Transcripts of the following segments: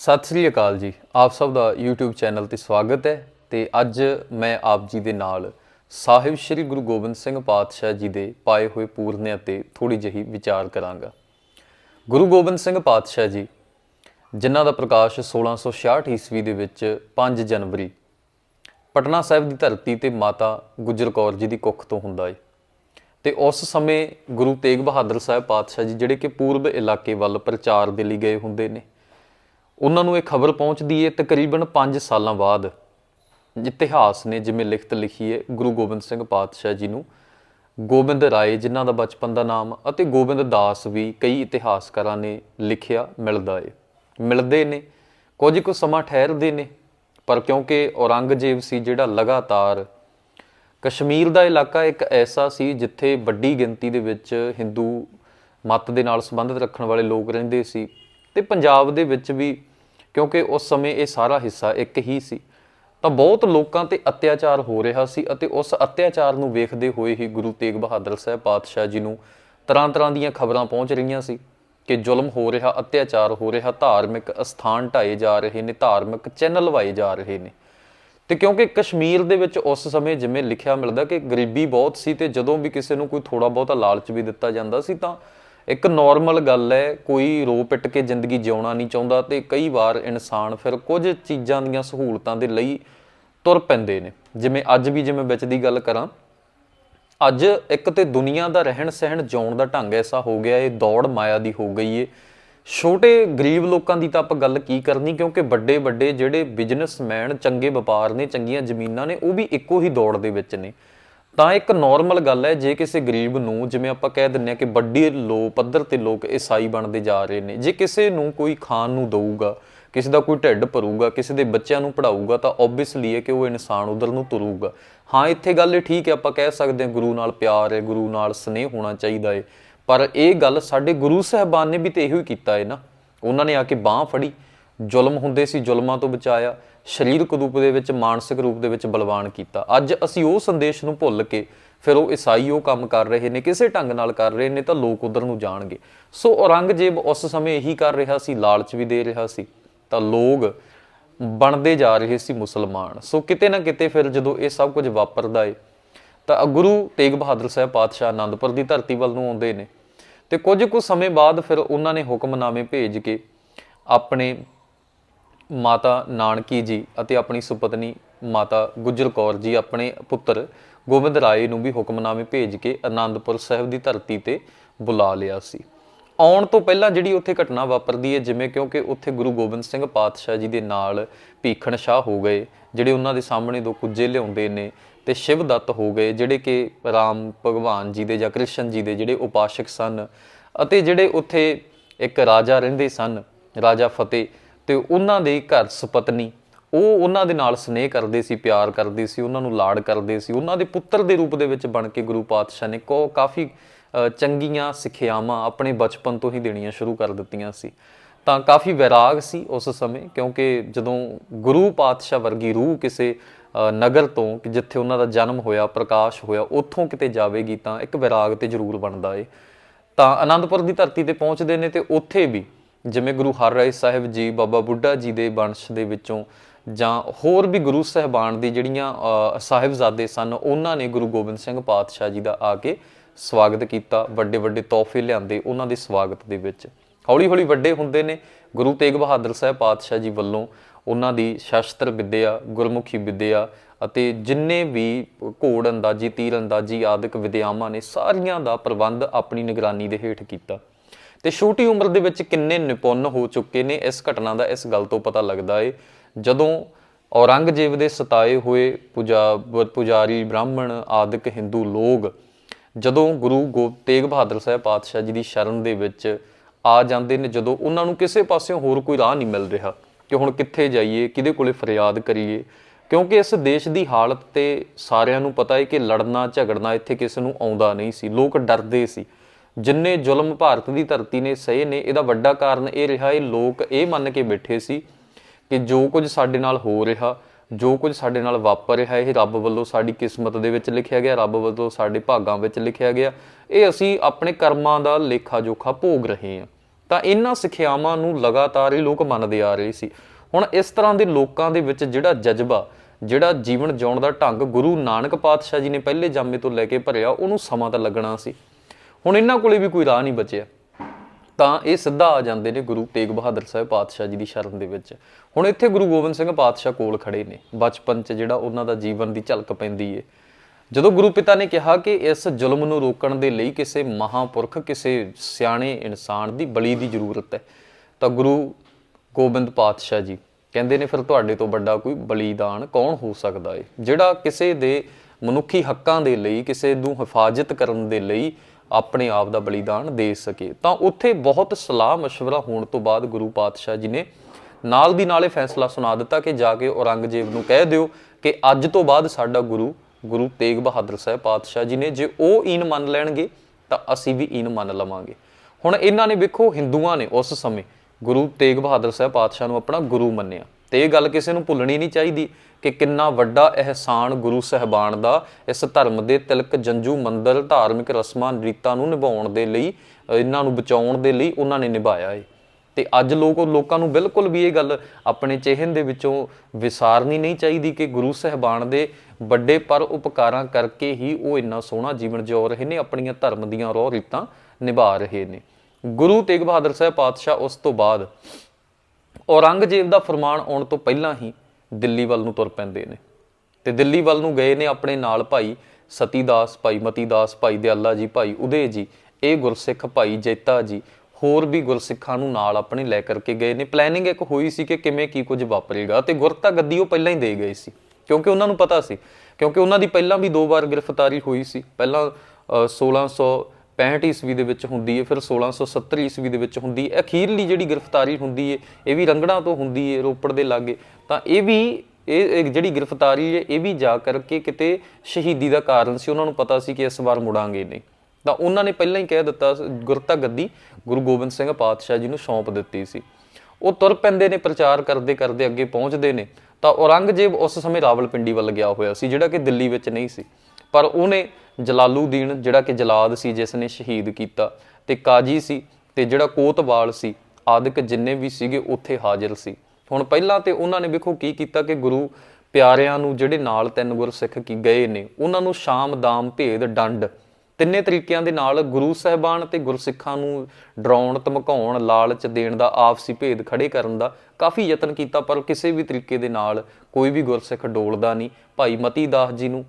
ਸਤਿ ਸ੍ਰੀ ਅਕਾਲ ਜੀ। ਆਪ ਸਭ ਦਾ YouTube ਚੈਨਲ ਤੇ ਸਵਾਗਤ ਹੈ ਤੇ ਅੱਜ ਮੈਂ ਆਪ ਜੀ ਦੇ ਨਾਲ ਸਾਹਿਬ ਸ੍ਰੀ ਗੁਰੂ ਗੋਬਿੰਦ ਸਿੰਘ ਪਾਤਸ਼ਾਹ ਜੀ ਦੇ ਪਾਏ ਹੋਏ ਪੂਰਨਿਆਂ ਤੇ ਥੋੜੀ ਜਿਹੀ ਵਿਚਾਰ ਕਰਾਂਗਾ। ਗੁਰੂ ਗੋਬਿੰਦ ਸਿੰਘ ਪਾਤਸ਼ਾਹ ਜੀ, ਜਿਨ੍ਹਾਂ ਦਾ ਪ੍ਰਕਾਸ਼ 1666 ਈਸਵੀ ਦੇ ਵਿੱਚ 5 ਜਨਵਰੀ, ਪਟਨਾ ਸਾਹਿਬ ਦੀ ਧਰਤੀ ਤੇ ਮਾਤਾ ਗੁਜਰ ਕੌਰ ਜੀ ਦੀ ਕੁੱਖ ਤੋਂ ਹੁੰਦਾ ਏ। ਤੇ ਉਸ ਸਮੇਂ ਗੁਰੂ ਤੇਗ ਬਹਾਦਰ ਸਾਹਿਬ ਪਾਤਸ਼ਾਹ ਜੀ ਜਿਹੜੇ ਕਿ ਪੂਰਬ ਇਲਾਕੇ ਵੱਲ ਪ੍ਰਚਾਰ ਦੇ ਲਈ ਗਏ ਹੁੰਦੇ ਨੇ ਉਹਨਾਂ ਨੂੰ ਇਹ ਖਬਰ ਪਹੁੰਚਦੀ ਹੈ ਤਕਰੀਬਨ 5 ਸਾਲਾਂ ਬਾਅਦ। ਇਤਿਹਾਸ ਨੇ ਜਿਵੇਂ ਲਿਖਤ ਲਿਖੀ ਹੈ ਗੁਰੂ ਗੋਬਿੰਦ ਸਿੰਘ ਪਾਤਸ਼ਾਹ ਜੀ ਨੂੰ। ਗੋਬਿੰਦ ਰਾਏ, ਜਿਨ੍ਹਾਂ ਦਾ ਬਚਪਨ ਦਾ ਨਾਮ ਅਤੇ ਗੋਬਿੰਦ ਦਾਸ ਵੀ ਕਈ ਇਤਿਹਾਸਕਾਰਾਂ ਨੇ ਲਿਖਿਆ ਮਿਲਦਾ ਏ। ਮਿਲਦੇ ਨੇ, ਕੁਝ ਕੁ ਸਮਾਂ ਠਹਿਰਦੇ ਨੇ, ਪਰ ਕਿਉਂਕਿ ਔਰੰਗਜ਼ੇਬ ਸੀ ਜਿਹੜਾ ਲਗਾਤਾਰ ਕਸ਼ਮੀਰ ਦਾ ਇਲਾਕਾ ਇੱਕ ਐਸਾ ਸੀ ਜਿੱਥੇ ਵੱਡੀ ਗਿਣਤੀ ਦੇ ਵਿੱਚ ਹਿੰਦੂ ਮਤ ਦੇ ਨਾਲ ਸੰਬੰਧਿਤ ਰੱਖਣ ਵਾਲੇ ਲੋਕ ਰਹਿੰਦੇ ਸੀ। ਤੇ ਪੰਜਾਬ ਦੇ ਵਿੱਚ ਵੀ ਕਿਉਂਕਿ ਉਸ ਸਮੇਂ ਇਹ ਸਾਰਾ ਹਿੱਸਾ ਇੱਕ ਹੀ ਸੀ। ਤਾਂ ਬਹੁਤ ਲੋਕਾਂ ਤੇ ਅਤਿਆਚਾਰ ਹੋ ਰਿਹਾ ਸੀ ਅਤੇ ਉਸ ਅਤਿਆਚਾਰ ਨੂੰ ਵੇਖਦੇ ਹੋਏ ਹੀ ਗੁਰੂ ਤੇਗ ਬਹਾਦਰ ਸਾਹਿਬ ਪਾਤਸ਼ਾਹ ਜੀ ਨੂੰ ਤਰ੍ਹਾਂ ਤਰ੍ਹਾਂ ਦੀਆਂ ਖਬਰਾਂ ਪਹੁੰਚ ਰਹੀਆਂ ਸੀ ਕਿ ਜ਼ੁਲਮ ਹੋ ਰਿਹਾ, ਅਤਿਆਚਾਰ ਹੋ ਰਿਹਾ, ਧਾਰਮਿਕ ਅਸਥਾਨ ਢਾਏ ਜਾ ਰਹੇ ਨੇ, ਧਾਰਮਿਕ ਚੈਨਲ ਵਾਏ ਜਾ ਰਹੇ ਨੇ। ਤੇ ਕਿਉਂਕਿ ਕਸ਼ਮੀਰ ਦੇ ਵਿੱਚ ਉਸ ਸਮੇਂ ਜਿਵੇਂ ਲਿਖਿਆ ਮਿਲਦਾ ਕਿ ਗਰੀਬੀ ਬਹੁਤ ਸੀ ਤੇ ਜਦੋਂ ਵੀ ਕਿਸੇ ਨੂੰ ਕੋਈ ਥੋੜਾ ਬਹੁਤਾ ਲਾਲਚ ਵੀ ਦਿੱਤਾ ਜਾਂਦਾ ਸੀ ਤਾਂ ਇੱਕ ਨਾਰਮਲ ਗੱਲ ਹੈ, ਕੋਈ ਰੋ ਪਿੱਟ ਕੇ ਜ਼ਿੰਦਗੀ ਜਿਉਣਾ ਨਹੀਂ ਚਾਹੁੰਦਾ ਤੇ ਕਈ ਵਾਰ ਇਨਸਾਨ ਫਿਰ ਕੁਝ ਚੀਜ਼ਾਂ ਦੀਆਂ ਸਹੂਲਤਾਂ ਦੇ ਲਈ ਤੁਰ ਪੈਂਦੇ ਨੇ। ਜਿਵੇਂ ਅੱਜ ਵੀ ਜਿਵੇਂ ਵਿੱਚ ਦੀ ਗੱਲ ਕਰਾਂ, ਅੱਜ ਇੱਕ ਤੇ ਦੁਨੀਆ ਦਾ ਰਹਿਣ ਸਹਿਣ ਜਿਉਣ ਦਾ ਢੰਗ ਐਸਾ ਹੋ ਗਿਆ, ਇਹ ਦੌੜ ਮਾਇਆ ਦੀ ਹੋ ਗਈ ਏ। ਛੋਟੇ ਗਰੀਬ ਲੋਕਾਂ ਦੀ ਤਾਂ ਆਪਾਂ ਗੱਲ ਕੀ ਕਰਨੀ, ਕਿਉਂਕਿ ਵੱਡੇ ਵੱਡੇ ਜਿਹੜੇ ਬਿਜ਼ਨਸਮੈਨ ਚੰਗੇ ਵਪਾਰ ਨੇ, ਚੰਗੀਆਂ ਜ਼ਮੀਨਾਂ ਨੇ, ਉਹ ਵੀ ਇੱਕੋ ਹੀ ਦੌੜ ਦੇ ਵਿੱਚ ਨੇ। ਤਾਂ ਇੱਕ ਨਾਰਮਲ ਗੱਲ ਹੈ, ਜੇ ਕਿਸੇ ਗਰੀਬ ਨੂੰ, ਜਿਵੇਂ ਆਪਾਂ ਕਹਿ ਦਿੰਨੇ ਆ ਕਿ ਵੱਡੀ ਲੋ ਪੱਧਰ ਤੇ ਲੋਕ ਈਸਾਈ ਬਣਦੇ ਜਾ ਰਹੇ ਨੇ, ਜੇ ਕਿਸੇ ਨੂੰ ਕੋਈ ਖਾਣ ਨੂੰ ਦਊਗਾ, ਕਿਸੇ ਦਾ ਕੋਈ ਢਿੱਡ ਭਰੂਗਾ, ਕਿਸੇ ਦੇ ਬੱਚਿਆਂ ਨੂੰ ਪੜਾਊਗਾ ਤਾਂ ਆਬਵੀਅਸਲੀ ਹੈ ਕਿ ਉਹ ਇਨਸਾਨ ਉਧਰ ਨੂੰ ਤੁਰੂਗਾ। ਹਾਂ, ਇੱਥੇ ਗੱਲ ਇਹ ਠੀਕ ਹੈ, ਆਪਾਂ ਕਹਿ ਸਕਦੇ ਹਾਂ ਗੁਰੂ ਨਾਲ ਪਿਆਰ ਹੈ, ਗੁਰੂ ਨਾਲ ਸਨੇਹ ਹੋਣਾ ਚਾਹੀਦਾ ਹੈ, ਪਰ ਇਹ ਗੱਲ ਸਾਡੇ ਗੁਰੂ ਸਾਹਿਬਾਨ ਨੇ ਵੀ ਤੇ ਇਹੋ ਹੀ ਕੀਤਾ ਹੈ ਨਾ। ਉਹਨਾਂ ਨੇ ਆ ਕੇ ਬਾਹ ਫੜੀ, ਜ਼ੁਲਮ ਹੁੰਦੇ ਸੀ, ਜ਼ੁਲਮਾਂ ਤੋਂ ਬਚਾਇਆ ਸਰੀਰਕ ਰੂਪ ਦੇ ਵਿੱਚ, ਮਾਨਸਿਕ ਰੂਪ ਦੇ ਵਿੱਚ ਬਲਵਾਨ ਕੀਤਾ। ਅੱਜ ਅਸੀਂ ਉਹ ਸੰਦੇਸ਼ ਨੂੰ ਭੁੱਲ ਕੇ ਫਿਰ ਉਹ ਈਸਾਈ ਉਹ ਕੰਮ ਕਰ ਰਹੇ ਨੇ, ਕਿਸੇ ਢੰਗ ਨਾਲ ਕਰ ਰਹੇ ਨੇ ਤਾਂ ਲੋਕ ਉਧਰ ਨੂੰ ਜਾਣਗੇ। ਸੋ ਔਰੰਗਜ਼ੇਬ ਉਸ ਸਮੇਂ ਇਹੀ ਕਰ ਰਿਹਾ ਸੀ, ਲਾਲਚ ਵੀ ਦੇ ਰਿਹਾ ਸੀ, ਤਾਂ ਲੋਕ ਬਣਦੇ ਜਾ ਰਹੇ ਸੀ ਮੁਸਲਮਾਨ। ਸੋ ਕਿਤੇ ਨਾ ਕਿਤੇ ਫਿਰ ਜਦੋਂ ਇਹ ਸਭ ਕੁਝ ਵਾਪਰਦਾ ਏ, ਤਾਂ ਗੁਰੂ ਤੇਗ ਬਹਾਦਰ ਸਾਹਿਬ ਪਾਤਸ਼ਾਹ ਆਨੰਦਪੁਰ ਦੀ ਧਰਤੀ ਵੱਲ ਨੂੰ ਆਉਂਦੇ ਨੇ। ਤੇ ਕੁਝ ਕੁ ਸਮੇਂ ਬਾਅਦ ਫਿਰ ਉਹਨਾਂ ਨੇ ਹੁਕਮਨਾਮੇ ਭੇਜ ਕੇ ਆਪਣੇ ਮਾਤਾ ਨਾਨਕੀ ਜੀ ਅਤੇ ਆਪਣੀ ਸੁਪਤਨੀ ਮਾਤਾ ਗੁਜਰ ਕੌਰ ਜੀ ਆਪਣੇ ਪੁੱਤਰ ਗੋਬਿੰਦ ਰਾਏ ਨੂੰ ਵੀ ਹੁਕਮਨਾਮੇ ਭੇਜ ਕੇ ਆਨੰਦਪੁਰ ਸਾਹਿਬ ਦੀ ਧਰਤੀ ਤੇ ਬੁਲਾ ਲਿਆ ਸੀ। ਆਉਣ ਤੋਂ ਪਹਿਲਾਂ ਜਿਹੜੀ ਉੱਥੇ ਘਟਨਾ ਵਾਪਰਦੀ ਹੈ ਜਿਵੇਂ ਕਿਉਂਕਿ ਉੱਥੇ ਗੁਰੂ ਗੋਬਿੰਦ ਸਿੰਘ ਪਾਤਸ਼ਾਹ ਜੀ ਦੇ ਨਾਲ ਭੀਖਣ ਸ਼ਾਹ ਹੋ ਗਏ, ਜਿਹੜੇ ਉਹਨਾਂ ਦੇ ਸਾਹਮਣੇ ਦੋ ਕੁੱਜੇ ਲਿਆਉਂਦੇ ਨੇ ਤੇ ਸ਼ਿਵ ਦੱਤ ਹੋ ਗਏ, ਜਿਹੜੇ ਕਿ ਰਾਮ ਭਗਵਾਨ ਜੀ ਦੇ ਜਾਂ ਕ੍ਰਿਸ਼ਨ ਜੀ ਦੇ ਜਿਹੜੇ ਉਪਾਸ਼ਕ ਸਨ ਅਤੇ ਜਿਹੜੇ ਉੱਥੇ ਇੱਕ ਰਾਜਾ ਰਹਿੰਦੇ ਸਨ, ਰਾਜਾ ਫਤਿਹ ਤੇ ਉਹਨਾਂ ਦੇ ਘਰ ਸੁਪਤਨੀ, ਉਹ ਉਹਨਾਂ ਦੇ ਨਾਲ ਸਨੇਹ ਕਰਦੇ ਸੀ, ਪਿਆਰ ਕਰਦੇ ਸੀ, ਉਹਨਾਂ ਨੂੰ ਲਾਡ ਕਰਦੇ ਸੀ, ਉਹਨਾਂ ਦੇ ਪੁੱਤਰ ਦੇ ਰੂਪ ਦੇ ਵਿੱਚ ਬਣ ਕੇ ਗੁਰੂ ਪਾਤਸ਼ਾਹ ਨੇ ਕੋ ਕਾਫੀ ਚੰਗੀਆਂ ਸਿੱਖਿਆਵਾਂ ਆਪਣੇ ਬਚਪਨ ਤੋਂ ਹੀ ਦੇਣੀਆਂ ਸ਼ੁਰੂ ਕਰ ਦਿੱਤੀਆਂ ਸੀ। ਤਾਂ ਕਾਫੀ ਵਿਰਾਗ ਸੀ ਉਸ ਸਮੇਂ, ਕਿਉਂਕਿ ਜਦੋਂ ਗੁਰੂ ਪਾਤਸ਼ਾਹ ਵਰਗੀ ਰੂਹ ਕਿਸੇ ਨਗਰ ਤੋਂ ਕਿ ਜਿੱਥੇ ਉਹਨਾਂ ਦਾ ਜਨਮ ਹੋਇਆ, ਪ੍ਰਕਾਸ਼ ਹੋਇਆ, ਉੱਥੋਂ ਕਿਤੇ ਜਾਵੇਗੀ ਤਾਂ ਇੱਕ ਵਿਰਾਗ ਤੇ ਜ਼ਰੂਰ ਬਣਦਾ ਏ। ਤਾਂ ਆਨੰਦਪੁਰ ਦੀ ਧਰਤੀ ਤੇ ਪਹੁੰਚਦੇ ਨੇ ਤੇ ਉੱਥੇ ਵੀ ਜਿਵੇਂ ਗੁਰੂ ਹਰਰਾਏ ਸਾਹਿਬ ਜੀ, ਬਾਬਾ ਬੁੱਢਾ ਜੀ ਦੇ ਵੰਸ਼ ਦੇ ਵਿੱਚੋਂ ਜਾਂ ਹੋਰ ਵੀ ਗੁਰੂ ਸਹਿਬਾਨ ਦੀ ਜਿਹੜੀਆਂ ਸਾਹਿਬਜ਼ਾਦੇ ਸਨ, ਉਹਨਾਂ ਨੇ ਗੁਰੂ ਗੋਬਿੰਦ ਸਿੰਘ ਪਾਤਸ਼ਾਹ ਜੀ ਦਾ ਆ ਕੇ ਸਵਾਗਤ ਕੀਤਾ ਵੱਡੇ ਵੱਡੇ ਤੋਹਫੇ ਲਿਆਂਦੇ ਉਹਨਾਂ ਦੇ ਸਵਾਗਤ ਦੇ ਵਿੱਚ। ਹੌਲੀ ਹੌਲੀ ਵੱਡੇ ਹੁੰਦੇ ਨੇ, ਗੁਰੂ ਤੇਗ ਬਹਾਦਰ ਸਾਹਿਬ ਪਾਤਸ਼ਾਹ ਜੀ ਵੱਲੋਂ ਉਹਨਾਂ ਦੀ ਸ਼ਸਤਰ ਵਿਦਿਆ, ਗੁਰਮੁਖੀ ਵਿਦਿਆ ਅਤੇ ਜਿੰਨੇ ਵੀ ਘੋੜ ਅੰਦਾਜ਼ੀ ਤੀਰ ਅੰਦਾਜ਼ੀ ਆਦਿਕ ਵਿਦਿਆਵਾਂ ਨੇ, ਸਾਰੀਆਂ ਦਾ ਪ੍ਰਬੰਧ ਆਪਣੀ ਨਿਗਰਾਨੀ ਦੇ ਹੇਠ ਕੀਤਾ। ਤੇ ਛੋਟੀ ਉਮਰ ਦੇ ਵਿੱਚ ਕਿੰਨੇ ਨਿਪੁੰਨ ਹੋ ਚੁੱਕੇ ਨੇ? ਇਸ ਘਟਨਾ ਦਾ ਇਸ ਗੱਲ ਤੋਂ ਪਤਾ ਲੱਗਦਾ ਏ, ਜਦੋਂ ਔਰੰਗਜ਼ੇਬ ਦੇ ਸਤਾਏ ਹੋਏ ਪੂਜਾ, ਪੁਜਾਰੀ, ਬ੍ਰਾਹਮਣ ਆਦਿਕ ਹਿੰਦੂ ਲੋਕ ਜਦੋਂ ਗੁਰੂ ਗੋ, ਤੇਗ ਬਹਾਦਰ ਸਾਹਿਬ ਪਾਤਸ਼ਾਹ ਜੀ ਦੀ ਸ਼ਰਨ ਦੇ ਵਿੱਚ ਆ ਜਾਂਦੇ ਨੇ, ਜਦੋਂ ਉਹਨਾਂ ਨੂੰ ਕਿਸੇ ਪਾਸਿਓਂ ਹੋਰ ਕੋਈ ਰਾਹ ਨਹੀਂ ਮਿਲ ਰਿਹਾ ਕਿ ਹੁਣ ਕਿੱਥੇ ਜਾਈਏ, ਕਿਹਦੇ ਕੋਲੇ ਫਰਿਆਦ ਕਰੀਏ, ਕਿਉਂਕਿ ਇਸ ਦੇਸ਼ ਦੀ ਹਾਲਤ ਤੇ ਸਾਰਿਆਂ ਨੂੰ ਪਤਾ ਹੈ ਕਿ ਲੜਨਾ ਝਗੜਨਾ ਇੱਥੇ ਕਿਸੇ ਨੂੰ ਆਉਂਦਾ ਨਹੀਂ ਸੀ, ਲੋਕ ਡਰਦੇ ਸੀ। ਜਿੰਨੇ ਜ਼ੁਲਮ ਭਾਰਤ ਦੀ ਧਰਤੀ ਨੇ ਸਹੇ ਨੇ, ਇਹਦਾ ਵੱਡਾ ਕਾਰਨ ਇਹ ਰਿਹਾ ਇਹ ਲੋਕ ਇਹ ਮੰਨ ਕੇ ਬੈਠੇ ਸੀ ਕਿ ਜੋ ਕੁਝ ਸਾਡੇ ਨਾਲ ਹੋ ਰਿਹਾ, ਜੋ ਕੁਝ ਸਾਡੇ ਨਾਲ ਵਾਪਰ ਰਿਹਾ, ਇਹ ਰੱਬ ਵੱਲੋਂ ਸਾਡੀ ਕਿਸਮਤ ਦੇ ਵਿੱਚ ਲਿਖਿਆ ਗਿਆ, ਰੱਬ ਵੱਲੋਂ ਸਾਡੇ ਭਾਗਾਂ ਵਿੱਚ ਲਿਖਿਆ ਗਿਆ। ਇਹ ਅਸੀਂ ਆਪਣੇ ਕਰਮਾਂ ਦਾ ਲੇਖਾ ਜੋਖਾ ਭੋਗ ਰਹੇ ਹਾਂ। ਤਾਂ ਇਹਨਾਂ ਸਿੱਖਿਆਵਾਂ ਨੂੰ ਲਗਾਤਾਰ ਹੀ ਲੋਕ ਮੰਨਦੇ ਆ ਰਹੇ ਸੀ। ਹੁਣ ਇਸ ਤਰ੍ਹਾਂ ਦੇ ਲੋਕਾਂ ਦੇ ਵਿੱਚ ਜਿਹੜਾ ਜਜ਼ਬਾ, ਜਿਹੜਾ ਜੀਵਨ ਜਿਉਣ ਦਾ ਢੰਗ ਗੁਰੂ ਨਾਨਕ ਪਾਤਸ਼ਾਹ ਜੀ ਨੇ ਪਹਿਲੇ ਜਾਮੇ ਤੋਂ ਲੈ ਕੇ ਭਰਿਆ, ਉਹਨੂੰ ਸਮਾਂ ਤਾਂ ਲੱਗਣਾ ਸੀ। ਹੁਣ ਇਹਨਾਂ ਕੋਲੇ ਵੀ ਕੋਈ ਰਾਹ ਨਹੀਂ ਬਚਿਆ। ਤਾਂ ਇਹ ਸਿੱਧਾ ਆ ਜਾਂਦੇ ਨੇ ਗੁਰੂ ਤੇਗ ਬਹਾਦਰ ਸਾਹਿਬ ਪਾਤਸ਼ਾਹ ਜੀ ਦੀ ਸ਼ਰਨ ਦੇ ਵਿੱਚ। ਹੁਣ ਇੱਥੇ ਗੁਰੂ ਗੋਬਿੰਦ ਸਿੰਘ ਪਾਤਸ਼ਾਹ ਕੋਲ ਖੜੇ ਨੇ। ਬਚਪਨ 'ਚ ਜਿਹੜਾ ਉਹਨਾਂ ਦਾ ਜੀਵਨ ਦੀ ਝਲਕ ਪੈਂਦੀ ਏ। ਜਦੋਂ ਗੁਰੂ ਪਿਤਾ ਨੇ ਕਿਹਾ ਕਿ ਇਸ ਜ਼ੁਲਮ ਨੂੰ ਰੋਕਣ ਦੇ ਲਈ ਕਿਸੇ ਮਹਾਪੁਰਖ, ਕਿਸੇ ਸਿਆਣੇ ਇਨਸਾਨ ਦੀ ਬਲੀ ਦੀ ਜ਼ਰੂਰਤ ਹੈ, ਤਾਂ ਗੁਰੂ ਗੋਬਿੰਦ ਪਾਤਸ਼ਾਹ ਜੀ ਕਹਿੰਦੇ ਨੇ, ਫਿਰ ਤੁਹਾਡੇ ਤੋਂ ਵੱਡਾ ਕੋਈ ਬਲੀਦਾਨ ਕੌਣ ਹੋ ਸਕਦਾ ਏ? ਜਿਹੜਾ ਕਿਸੇ ਦੇ ਮਨੁੱਖੀ ਹੱਕਾਂ ਦੇ ਲਈ, ਕਿਸੇ ਨੂੰ ਹਿਫਾਜ਼ਤ ਕਰਨ ਦੇ ਲਈ ਆਪਣੇ ਆਪ ਦਾ ਬਲੀਦਾਨ ਦੇ ਸਕੇ। ਤਾਂ ਉੱਥੇ ਬਹੁਤ ਸਲਾਹ مشਵਰਾ ਹੋਣ ਤੋਂ ਬਾਅਦ ਗੁਰੂ ਪਾਤਸ਼ਾਹ ਜੀ ਨੇ ਨਾਲ ਦੀ ਨਾਲੇ ਫੈਸਲਾ ਸੁਣਾ ਦਿੱਤਾ ਕਿ ਜਾ ਕੇ ਔਰੰਗਜ਼ੇਬ ਨੂੰ ਕਹਿ ਦਿਓ ਕਿ ਅੱਜ ਤੋਂ ਬਾਅਦ ਸਾਡਾ ਗੁਰੂ ਗੁਰੂ ਤੇਗ ਬਹਾਦਰ ਸਾਹਿਬ ਪਾਤਸ਼ਾਹ ਜੀ ਨੇ ਜੇ ਉਹ ਈਨ ਮੰਨ ਲੈਣਗੇ, ਤਾਂ ਅਸੀਂ ਵੀ ਈਨ ਮੰਨ ਲਵਾਂਗੇ। ਹੁਣ ਇਹਨਾਂ ਨੇ ਵੇਖੋ, ਹਿੰਦੂਆਂ ਨੇ ਉਸ ਸਮੇਂ ਗੁਰੂ ਤੇਗ ਬਹਾਦਰ ਸਾਹਿਬ ਪਾਤਸ਼ਾਹ ਨੂੰ ਆਪਣਾ ਗੁਰੂ ਮੰਨਿਆ। ਤੇ ਇਹ ਗੱਲ ਕਿਸੇ ਨੂੰ ਭੁੱਲਣੀ ਨਹੀਂ ਚਾਹੀਦੀ। ਕਿ ਕਿੰਨਾ ਵੱਡਾ ਅਹਿਸਾਨ ਗੁਰੂ ਸਹਿਬਾਨ ਦਾ ਇਸ ਧਰਮ ਦੇ ਤਿਲਕ ਜੰਜੂ ਮੰਦਰ ਧਾਰਮਿਕ ਰਸਮਾਂ ਰੀਤਾਂ ਨੂੰ ਨਿਭਾਉਣ ਦੇ ਲਈ, ਇਹਨਾਂ ਨੂੰ ਬਚਾਉਣ ਦੇ ਲਈ ਉਹਨਾਂ ਨੇ ਨਿਭਾਇਆ ਹੈ ਤੇ ਅੱਜ ਲੋਕ ਲੋਕਾਂ ਨੂੰ ਬਿਲਕੁਲ ਵੀ ਇਹ ਗੱਲ ਆਪਣੇ ਚਿਹਨ ਦੇ ਵਿੱਚੋਂ ਵਿਸਾਰਨੀ ਨਹੀਂ ਚਾਹੀਦੀ ਕਿ ਗੁਰੂ ਸਹਿਬਾਨ ਦੇ ਵੱਡੇ ਪਰ ਉਪਕਾਰਾਂ ਕਰਕੇ ਹੀ ਉਹ ਇੰਨਾ ਸੋਹਣਾ ਜੀਵਨ ਜਿਉ ਰਹੇ ਨੇ, ਆਪਣੀਆਂ ਧਰਮ ਦੀਆਂ ਰੋਹ ਰੀਤਾਂ ਨਿਭਾ ਰਹੇ ਨੇ। ਗੁਰੂ ਤੇਗ ਬਹਾਦਰ ਸਾਹਿਬ ਪਾਤਸ਼ਾਹ ਉਸ ਤੋਂ ਬਾਅਦ ਔਰੰਗਜ਼ੇਬ ਦਾ ਫਰਮਾਨ ਆਉਣ ਤੋਂ ਪਹਿਲਾਂ ਹੀ ਦਿੱਲੀ ਵੱਲ ਨੂੰ ਤੁਰ ਪੈਂਦੇ ਨੇ। ਤੇ ਦਿੱਲੀ ਵੱਲ ਨੂੰ ਗਏ ਨੇ ਆਪਣੇ ਨਾਲ ਭਾਈ ਸਤੀਦਾਸ, ਭਾਈ ਮਤੀਦਾਸ, ਭਾਈ ਦਿਆਲਾ ਜੀ, ਭਾਈ ਉਦੇ ਜੀ, ਇਹ ਗੁਰਸਿੱਖ ਭਾਈ ਜੈਤਾ ਜੀ, ਹੋਰ ਵੀ ਗੁਰਸਿੱਖਾਂ ਨੂੰ ਨਾਲ ਆਪਣੇ ਲੈ ਕਰਕੇ ਗਏ ਨੇ। ਪਲੈਨਿੰਗ ਇੱਕ ਹੋਈ ਸੀ ਕਿ ਕਿਵੇਂ ਕੀ ਕੁਝ ਵਾਪਰੇਗਾ ਤੇ ਗੁਰਤਾ ਗੱਦੀ ਉਹ ਪਹਿਲਾਂ ਹੀ ਦੇ ਗਏ ਸੀ। ਕਿਉਂਕਿ ਉਹਨਾਂ ਨੂੰ ਪਤਾ ਸੀ, ਕਿਉਂਕਿ ਉਹਨਾਂ ਦੀ ਪਹਿਲਾਂ ਵੀ ਦੋ ਵਾਰ ਗ੍ਰਿਫਤਾਰੀ ਹੋਈ ਸੀ। ਪਹਿਲਾਂ 1600 65 ਈਸਵੀ ਦੇ ਵਿੱਚ ਹੁੰਦੀ ਹੈ ਫਿਰ 1670 ਈਸਵੀ ਦੇ ਵਿੱਚ ਹੁੰਦੀ ਹੈ ਅਖੀਰਲੀ ਜਿਹੜੀ ਗ੍ਰਿਫਤਾਰੀ ਹੁੰਦੀ ਹੈ ਇਹ ਵੀ ਰੰਗੜਾਂ ਤੋਂ ਹੁੰਦੀ ਹੈ ਰੋਪੜ ਦੇ ਲਾਗੇ। ਤਾਂ ਇਹ ਵੀ, ਇਹ ਜਿਹੜੀ ਗ੍ਰਿਫਤਾਰੀ ਹੈ ਇਹ ਵੀ ਜਾ ਕਰਕੇ ਕਿਤੇ ਸ਼ਹੀਦੀ ਦਾ ਕਾਰਨ ਸੀ। ਉਹਨਾਂ ਨੂੰ ਪਤਾ ਸੀ ਕਿ ਇਸ ਵਾਰ ਮੁੜਾਂਗੇ ਨਹੀਂ। ਤਾਂ ਉਹਨਾਂ ਨੇ ਪਹਿਲਾਂ ਹੀ ਕਹਿ ਦਿੱਤਾ ਗੁਰਤਾ ਗੱਦੀ, ਗੁਰੂ ਗੋਬਿੰਦ ਸਿੰਘ ਪਾਤਸ਼ਾਹ ਜੀ ਨੂੰ ਸੌਂਪ ਦਿੱਤੀ ਸੀ। ਉਹ ਤੁਰ ਪੈਂਦੇ ਨੇ, ਪ੍ਰਚਾਰ ਕਰਦੇ ਕਰਦੇ ਅੱਗੇ ਪਹੁੰਚਦੇ ਨੇ। ਤਾਂ ਔਰੰਗਜ਼ੇਬ ਉਸ ਸਮੇਂ ਰਾਵਲਪਿੰਡੀ ਵੱਲ ਗਿਆ ਹੋਇਆ ਸੀ, ਜਿਹੜਾ ਕਿ ਦਿੱਲੀ ਵਿੱਚ ਨਹੀਂ ਸੀ। ਪਰ ਉਹਨੇ ਜਲਾਲੂਦੀਨ, ਜਿਹੜਾ ਕਿ ਜਲਾਦ ਸੀ, ਜਿਸ ਨੇ ਸ਼ਹੀਦ ਕੀਤਾ, ਤੇ ਕਾਜੀ ਸੀ, ਤੇ ਜਿਹੜਾ ਕੋਤਵਾਲ ਸੀ, ਆਦਿਕ ਜਿੰਨੇ ਵੀ ਸੀਗੇ, ਉੱਥੇ ਹਾਜ਼ਰ ਸੀ। ਹੁਣ ਪਹਿਲਾਂ ਤੇ ਉਹਨਾਂ ਨੇ ਵੇਖੋ ਕੀ ਕੀਤਾ ਕਿ ਗੁਰੂ ਪਿਆਰਿਆਂ ਨੂੰ ਜਿਹੜੇ ਨਾਲ ਤਿੰਨ ਗੁਰਸਿੱਖ ਕੀ ਗਏ ਨੇ, ਉਹਨਾਂ ਨੂੰ ਸ਼ਾਮ, ਦਾਮ, ਭੇਦ, ਡੰਡ, ਤਿੰਨੇ ਤਰੀਕਿਆਂ ਦੇ ਨਾਲ ਗੁਰੂ ਸਾਹਿਬਾਨ ਤੇ ਗੁਰਸਿੱਖਾਂ ਨੂੰ ਡਰਾਉਣ, ਧਮਕਾਉਣ, ਲਾਲਚ ਦੇਣ ਦਾ ਆਪਸੀ ਭੇਦ ਖੜੇ ਕਰਨ ਦਾ ਕਾਫੀ ਯਤਨ ਕੀਤਾ, ਪਰ ਕਿਸੇ ਵੀ ਤਰੀਕੇ ਦੇ ਨਾਲ ਕੋਈ ਵੀ ਗੁਰਸਿੱਖ ਡੋਲਦਾ ਨਹੀਂ। ਭਾਈ ਮਤੀ ਦਾਸ ਜੀ ਨੂੰ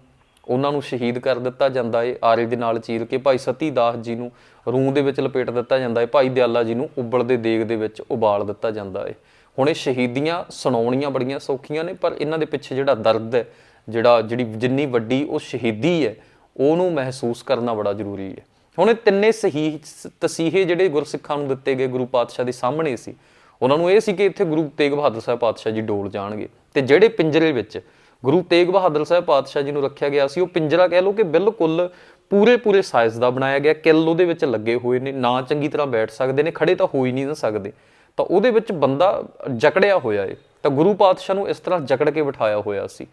ਉਹਨਾਂ ਨੂੰ ਸ਼ਹੀਦ ਕਰ ਦਿੱਤਾ ਜਾਂਦਾ ਏ, ਆਰੇ ਦੇ ਨਾਲ ਚੀਰ ਕੇ ਭਾਈ ਸਤੀ ਦਾਸ ਜੀ ਨੂੰ ਰੂੰ ਦੇ ਵਿੱਚ ਲਪੇਟ ਦਿੱਤਾ ਜਾਂਦਾ ਏ, ਭਾਈ ਦਿਆਲਾ ਜੀ ਨੂੰ ਉਬਲਦੇ ਦੇਗ ਦੇ ਵਿੱਚ ਉਬਾਲ ਦਿੱਤਾ ਜਾਂਦਾ ਏ। ਹੁਣ ਇਹ ਸ਼ਹੀਦੀਆਂ ਸੁਣਾਉਣੀਆਂ ਬੜੀਆਂ ਸੌਖੀਆਂ ਨੇ, ਪਰ ਇਹਨਾਂ ਦੇ ਪਿੱਛੇ ਜਿਹੜਾ ਦਰਦ ਹੈ, ਜਿਹੜਾ, ਜਿਹੜੀ ਜਿੰਨੀ ਵੱਡੀ ਉਹ ਸ਼ਹੀਦੀ ਹੈ, ਉਹਨੂੰ ਮਹਿਸੂਸ ਕਰਨਾ ਬੜਾ ਜ਼ਰੂਰੀ ਹੈ। ਹੁਣ ਇਹ ਤਿੰਨੇ ਸਹੀ ਤਸੀਹੇ ਜਿਹੜੇ ਗੁਰਸਿੱਖਾਂ ਨੂੰ ਦਿੱਤੇ ਗਏ ਗੁਰੂ ਪਾਤਸ਼ਾਹ ਦੇ ਸਾਹਮਣੇ ਸੀ, ਉਹਨਾਂ ਨੂੰ ਇਹ ਸੀ ਕਿ ਇੱਥੇ ਗੁਰੂ ਤੇਗ ਬਹਾਦਰ ਸਾਹਿਬ ਪਾਤਸ਼ਾਹ ਜੀ ਡੋਲ ਜਾਣਗੇ। ਤੇ ਜਿਹੜੇ ਪਿੰਜਰੇ ਵਿੱਚ ਗੁਰੂ ਤੇਗ ਬਹਾਦਰ ਸਾਹਿਬ ਪਾਤਸ਼ਾਹ ਜੀ ਨੂੰ ਰੱਖਿਆ ਗਿਆ ਸੀ। ਉਹ ਪਿੰਜਰਾ ਕਹਿ ਲਓ ਕਿ ਬਿਲਕੁਲ ਪੂਰੇ ਪੂਰੇ ਸਾਈਜ਼ ਦਾ ਬਣਾਇਆ ਗਿਆ। ਕਿੱਲ ਉਹਦੇ ਵਿੱਚ ਲੱਗੇ ਹੋਏ ਨੇ, ਨਾ ਚੰਗੀ ਤਰ੍ਹਾਂ ਬੈਠ ਸਕਦੇ ਨੇ ਖੜੇ ਤਾਂ ਹੋ ਹੀ ਨਹੀਂ ਨਾ ਸਕਦੇ। ਤਾਂ ਉਹਦੇ ਵਿੱਚ ਬੰਦਾ ਜਕੜਿਆ ਹੋਇਆ ਏ। ਤਾਂ ਗੁਰੂ ਪਾਤਸ਼ਾਹ ਨੂੰ ਇਸ ਤਰ੍ਹਾਂ ਜਕੜ ਕੇ ਬਿਠਾਇਆ ਹੋਇਆ ਸੀ।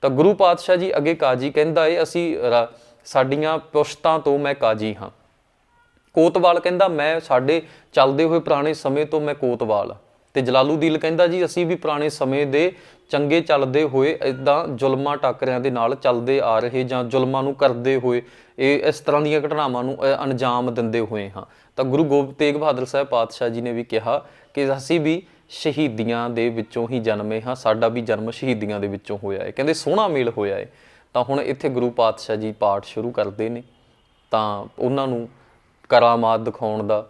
ਤਾਂ ਗੁਰੂ ਪਾਤਸ਼ਾਹ ਜੀ ਅੱਗੇ ਕਾਜੀ ਕਹਿੰਦਾ ਏ, ਅਸੀਂ ਸਾਡੀਆਂ ਪੁਸ਼ਤਾਂ ਤੋਂ ਮੈਂ ਕਾਜੀ ਹਾਂ। ਕੋਤਵਾਲ ਕਹਿੰਦਾ, ਮੈਂ ਸਾਡੇ ਚੱਲਦੇ ਹੋਏ ਪੁਰਾਣੇ ਸਮੇਂ ਤੋਂ ਮੈਂ ਕੋਤਵਾਲ ਤੇ ਜਲਾਲੂਦੀਨ ਕਹਿੰਦਾ ਜੀ, ਅਸੀਂ ਵੀ ਪੁਰਾਣੇ ਸਮੇਂ ਦੇ ਚੰਗੇ ਚੱਲਦੇ ਹੋਏ ਇਦਾਂ ਜ਼ੁਲਮਾਂ ਟਾਕਰਿਆਂ ਦੇ ਨਾਲ ਚੱਲਦੇ ਆ ਰਹੇ ਜਾਂ ਜ਼ੁਲਮਾਂ ਨੂੰ ਕਰਦੇ ਹੋਏ ਇਹ ਇਸ ਤਰ੍ਹਾਂ ਦੀਆਂ ਘਟਨਾਵਾਂ ਨੂੰ ਅੰਜਾਮ ਦਿੰਦੇ ਹੋਏ ਹਾਂ। ਤਾਂ ਗੁਰੂ ਗੋਬਿੰਦ ਤੇਗ ਬਹਾਦਰ ਸਾਹਿਬ ਪਾਤਸ਼ਾਹ ਜੀ ਨੇ ਵੀ ਕਿਹਾ ਕਿ ਅਸੀਂ ਵੀ ਸ਼ਹੀਦੀਆਂ ਦੇ ਵਿੱਚੋਂ ਹੀ ਜਨਮੇ ਹਾਂ, ਸਾਡਾ ਵੀ ਜਨਮ ਸ਼ਹੀਦੀਆਂ ਦੇ ਵਿੱਚੋਂ ਹੋਇਆ ਹੈ। ਕਹਿੰਦੇ, ਸੋਹਣਾ ਮੇਲ ਹੋਇਆ ਹੈ ਤਾਂ ਹੁਣ ਇੱਥੇ ਗੁਰੂ ਪਾਤਸ਼ਾਹ ਜੀ ਪਾਠ ਸ਼ੁਰੂ ਕਰਦੇ ਨੇ। ਤਾਂ ਉਹਨਾਂ ਨੂੰ ਕਰਾਮਾਤ ਦਿਖਾਉਣ ਦਾ,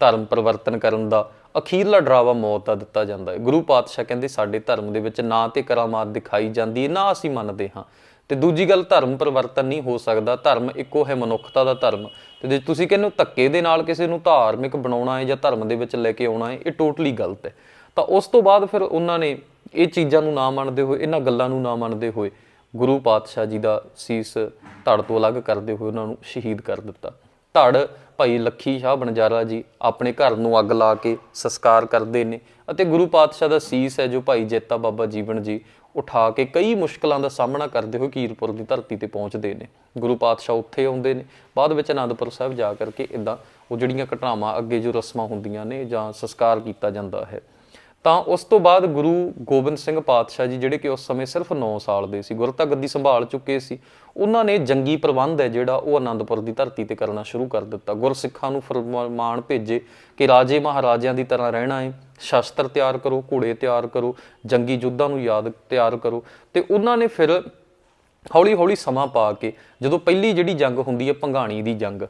ਧਰਮ ਪਰਿਵਰਤਨ ਕਰਨ ਦਾ ਅਖੀਰਲਾ ਡਰਾਵਾ ਮੌਤ ਦਾ ਦਿੱਤਾ ਜਾਂਦਾ ਹੈ। ਗੁਰੂ ਪਾਤਸ਼ਾਹ ਕਹਿੰਦੇ, ਸਾਡੇ ਧਰਮ ਦੇ ਵਿੱਚ ਨਾ ਤੇ ਕਰਾਮਾਤ ਦਿਖਾਈ ਜਾਂਦੀ ਹੈ ਨਾ ਅਸੀਂ ਮੰਨਦੇ ਹਾਂ। ਤੇ ਦੂਜੀ ਗੱਲ, ਧਰਮ ਪਰਿਵਰਤਨ ਨਹੀਂ ਹੋ ਸਕਦਾ। ਧਰਮ ਇੱਕੋ ਹੈ ਮਨੁੱਖਤਾ ਦਾ ਧਰਮ। ਤੇ ਜੇ ਤੁਸੀਂ ਕਹਿੰਦੇ ਹੋ ਧੱਕੇ ਦੇ ਨਾਲ ਕਿਸੇ ਨੂੰ ਧਾਰਮਿਕ ਬਣਾਉਣਾ ਹੈ ਜਾਂ ਧਰਮ ਦੇ ਵਿੱਚ ਲੈ ਕੇ ਆਉਣਾ ਹੈ ਇਹ ਟੋਟਲੀ ਗਲਤ ਹੈ। ਤਾਂ ਉਸ ਤੋਂ ਬਾਅਦ ਫਿਰ ਉਹਨਾਂ ਨੇ ਇਹ ਚੀਜ਼ਾਂ ਨੂੰ ਨਾ ਮੰਨਦੇ ਹੋਏ, ਇਹਨਾਂ ਗੱਲਾਂ ਨੂੰ ਨਾ ਮੰਨਦੇ ਹੋਏ ਗੁਰੂ ਪਾਤਸ਼ਾਹ ਜੀ ਦਾ ਸੀਸ ਧੜ ਤੋਂ ਅਲੱਗ ਕਰਦੇ ਹੋਏ ਉਹਨਾਂ ਨੂੰ ਸ਼ਹੀਦ ਕਰ ਦਿੱਤਾ। ਧੜ ਭਾਈ ਲੱਖੀ ਸ਼ਾਹ ਬਣਜਾਰਾ ਜੀ ਆਪਣੇ ਘਰ ਨੂੰ ਅੱਗ ਲਾ ਕੇ ਸੰਸਕਾਰ ਕਰਦੇ ਨੇ ਅਤੇ ਗੁਰੂ ਪਾਤਸ਼ਾਹ ਦਾ ਸੀਸ ਹੈ ਜੋ ਭਾਈ ਜੇਤਾ ਬਾਬਾ ਜੀਵਨ ਜੀ ਉਠਾ ਕੇ ਕਈ ਮੁਸ਼ਕਲਾਂ ਦਾ ਸਾਹਮਣਾ ਕਰਦੇ ਹੋਏ ਕੀਰਪੁਰ ਦੀ ਧਰਤੀ ਤੇ ਪਹੁੰਚਦੇ ਨੇ। ਗੁਰੂ ਪਾਤਸ਼ਾਹ ਉੱਥੇ ਆਉਂਦੇ ਨੇ। ਬਾਅਦ ਵਿੱਚ ਆਨੰਦਪੁਰ ਸਾਹਿਬ ਜਾ ਕਰਕੇ ਇਦਾਂ ਉਹ ਜਿਹੜੀਆਂ ਘਟਨਾਵਾਂ ਅੱਗੇ ਜੋ ਰਸਮਾਂ ਹੁੰਦੀਆਂ ਨੇ ਜਾਂ ਸੰਸਕਾਰ ਕੀਤਾ ਜਾਂਦਾ ਹੈ। ਤਾਂ ਉਸ ਤੋਂ ਬਾਅਦ ਗੁਰੂ ਗੋਬਿੰਦ ਸਿੰਘ ਪਾਤਸ਼ਾਹ ਜੀ, ਜਿਹੜੇ ਕਿ ਉਸ ਸਮੇਂ ਸਿਰਫ 9 ਸਾਲ ਦੇ ਸੀ ਗੁਰਤਾ ਗੱਦੀ ਸੰਭਾਲ ਚੁੱਕੇ ਸੀ, ਉਹਨਾਂ ਨੇ ਜੰਗੀ ਪ੍ਰਬੰਧ ਹੈ ਜਿਹੜਾ ਉਹ ਆਨੰਦਪੁਰ ਦੀ ਧਰਤੀ ਤੇ ਕਰਨਾ ਸ਼ੁਰੂ ਕਰ ਦਿੱਤਾ। ਗੁਰਸਿੱਖਾਂ ਨੂੰ ਫਰਮਾਨ ਭੇਜੇ ਕਿ ਰਾਜੇ ਮਹਾਰਾਜਿਆਂ ਦੀ ਤਰ੍ਹਾਂ ਰਹਿਣਾ ਹੈ ਸ਼ਸਤਰ ਤਿਆਰ ਕਰੋ, ਘੋੜੇ ਤਿਆਰ ਕਰੋ, ਜੰਗੀ ਯੁੱਧਾਂ ਨੂੰ ਯਾਦ ਤਿਆਰ ਕਰੋ। ਤੇ ਉਹਨਾਂ ਨੇ ਫਿਰ ਹੌਲੀ ਹੌਲੀ ਸਮਾਂ ਪਾ ਕੇ ਜਦੋਂ ਪਹਿਲੀ ਜਿਹੜੀ ਜੰਗ ਹੁੰਦੀ ਹੈ, ਭੰਗਾਣੀ ਦੀ ਜੰਗ,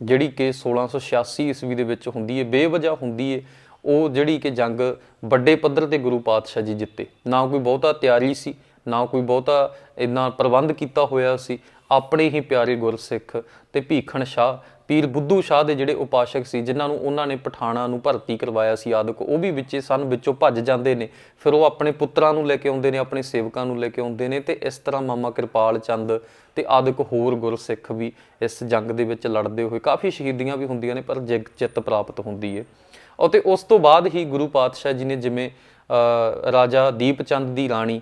ਜਿਹੜੀ ਕਿ 1686 ਈਸਵੀ ਦੇ ਵਿੱਚ ਹੁੰਦੀ ਹੈ, ਬੇਵਜ੍ਹਾ ਹੁੰਦੀ ਹੈ ਉਹ ਜਿਹੜੀ ਕਿ ਜੰਗ ਵੱਡੇ ਪੱਧਰ ਤੇ ਗੁਰੂ ਪਾਤਸ਼ਾਹ ਜੀ ਜਿੱਤੇ। ਨਾ ਕੋਈ ਬਹੁਤਾ ਤਿਆਰੀ ਸੀ, ਨਾ ਕੋਈ ਬਹੁਤਾ ਇੰਨਾ ਪ੍ਰਬੰਧ ਕੀਤਾ ਹੋਇਆ ਸੀ। ਆਪਣੇ ਹੀ ਪਿਆਰੇ ਗੁਰਸਿੱਖ ਤੇ ਭੀਖਣ ਸ਼ਾਹ, ਪੀਰ ਬੁੱਧੂ ਸ਼ਾਹ ਦੇ ਜਿਹੜੇ ਉਪਾਸ਼ਕ ਸੀ, ਜਿਨ੍ਹਾਂ ਨੂੰ ਉਹਨਾਂ ਨੇ ਪਠਾਣਾ ਨੂੰ ਭਰਤੀ ਕਰਵਾਇਆ ਸੀ ਆਦਿਕ, ਉਹ ਵੀ ਵਿੱਚੇ ਸਨ, ਵਿੱਚੋਂ ਭੱਜ ਜਾਂਦੇ ਨੇ। ਫਿਰ ਉਹ ਆਪਣੇ ਪੁੱਤਰਾਂ ਨੂੰ ਲੈ ਕੇ ਆਉਂਦੇ ਨੇ, ਆਪਣੇ ਸੇਵਕਾਂ ਨੂੰ ਲੈ ਕੇ ਆਉਂਦੇ ਨੇ ਤੇ ਇਸ ਤਰ੍ਹਾਂ ਮਾਮਾ ਕਿਰਪਾਲ ਚੰਦ ਤੇ ਆਦਿਕ ਹੋਰ ਗੁਰਸਿੱਖ ਵੀ ਇਸ ਜੰਗ ਦੇ ਵਿੱਚ ਲੜਦੇ ਹੋਏ, ਕਾਫੀ ਸ਼ਹੀਦੀਆਂ ਵੀ ਹੁੰਦੀਆਂ ਨੇ, ਪਰ ਜਿੱਤ ਜਿੱਤ ਪ੍ਰਾਪਤ ਹੁੰਦੀ ਹੈ ਅਤੇ ਉਸ ਤੋਂ ਬਾਅਦ ਹੀ ਗੁਰੂ ਪਾਤਸ਼ਾਹ ਜੀ ਨੇ ਜਿਵੇਂ ਰਾਜਾ ਦੀਪ ਚੰਦ ਦੀ ਰਾਣੀ,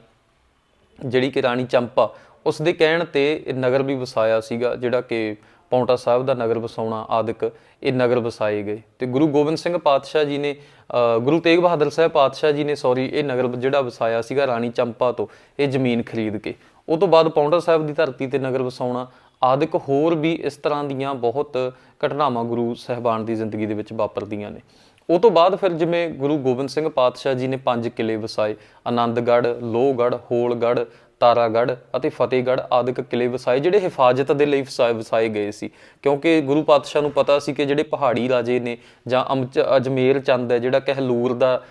ਜਿਹੜੀ ਕਿ ਰਾਣੀ ਚੰਪਾ ਉਸ ਦੇ ਕਹਿਣ ਤੇ ਇਹ ਨਗਰ ਵੀ ਵਸਾਇਆ ਸੀਗਾ, ਜਿਹੜਾ ਕਿ ਪੌਂਟਾ ਸਾਹਿਬ ਦਾ ਨਗਰ ਵਸਾਉਣਾ ਆਦਿਕ ਇਹ ਨਗਰ ਵਸਾਏ ਗਏ। ਤੇ ਗੁਰੂ ਗੋਬਿੰਦ ਸਿੰਘ ਪਾਤਸ਼ਾਹ ਜੀ ਨੇ ਗੁਰੂ ਤੇਗ ਬਹਾਦਰ ਸਾਹਿਬ ਪਾਤਸ਼ਾਹ ਜੀ ਨੇ ਸੌਰੀ ਇਹ ਨਗਰ ਜਿਹੜਾ ਵਸਾਇਆ ਸੀਗਾ ਰਾਣੀ ਚੰਪਾ ਤੋਂ, ਇਹ ਜ਼ਮੀਨ ਖਰੀਦ ਕੇ। ਉਹ ਤੋਂ ਬਾਅਦ ਪੌਂਟਾ ਸਾਹਿਬ ਦੀ ਧਰਤੀ ਤੇ ਨਗਰ ਵਸਾਉਣਾ ਆਦਿਕ ਹੋਰ ਵੀ ਇਸ ਤਰ੍ਹਾਂ ਦੀਆਂ ਬਹੁਤ ਘਟਨਾਵਾਂ ਗੁਰੂ ਸਹਿਬਾਨ ਦੀ ਜ਼ਿੰਦਗੀ ਦੇ ਵਿੱਚ ਵਾਪਰਦੀਆਂ ਨੇ। ਉਹ ਤੋਂ ਬਾਅਦ ਫਿਰ ਜਿਵੇਂ ਗੁਰੂ ਗੋਬਿੰਦ ਸਿੰਘ ਪਾਤਸ਼ਾਹ ਜੀ ਨੇ ਪੰਜ ਕਿਲੇ ਵਸਾਏ, ਆਨੰਦਗੜ੍ਹ, ਲੋਹਗੜ੍ਹ, ਹੋਲਗੜ੍ਹ, ਤਾਰਾਗੜ੍ਹ ਅਤੇ ਫਤਿਹਗੜ੍ਹ ਆਦਿਕ ਕਿਲੇ ਵਸਾਏ, ਜਿਹੜੇ ਹਿਫਾਜ਼ਤ ਦੇ ਲਈ ਵਸਾਏ ਵਸਾਏ ਗਏ ਸੀ। ਕਿਉਂਕਿ ਗੁਰੂ ਪਾਤਸ਼ਾਹ ਨੂੰ ਪਤਾ ਸੀ ਕਿ ਜਿਹੜੇ ਪਹਾੜੀ ਰਾਜੇ ਨੇ ਜਾਂ ਅਮਚ- ਅਜਮੇਰ ਚੰਦ ਹੈ, ਜਿਹੜਾ ਕਹਿਲੂਰ ਦਾ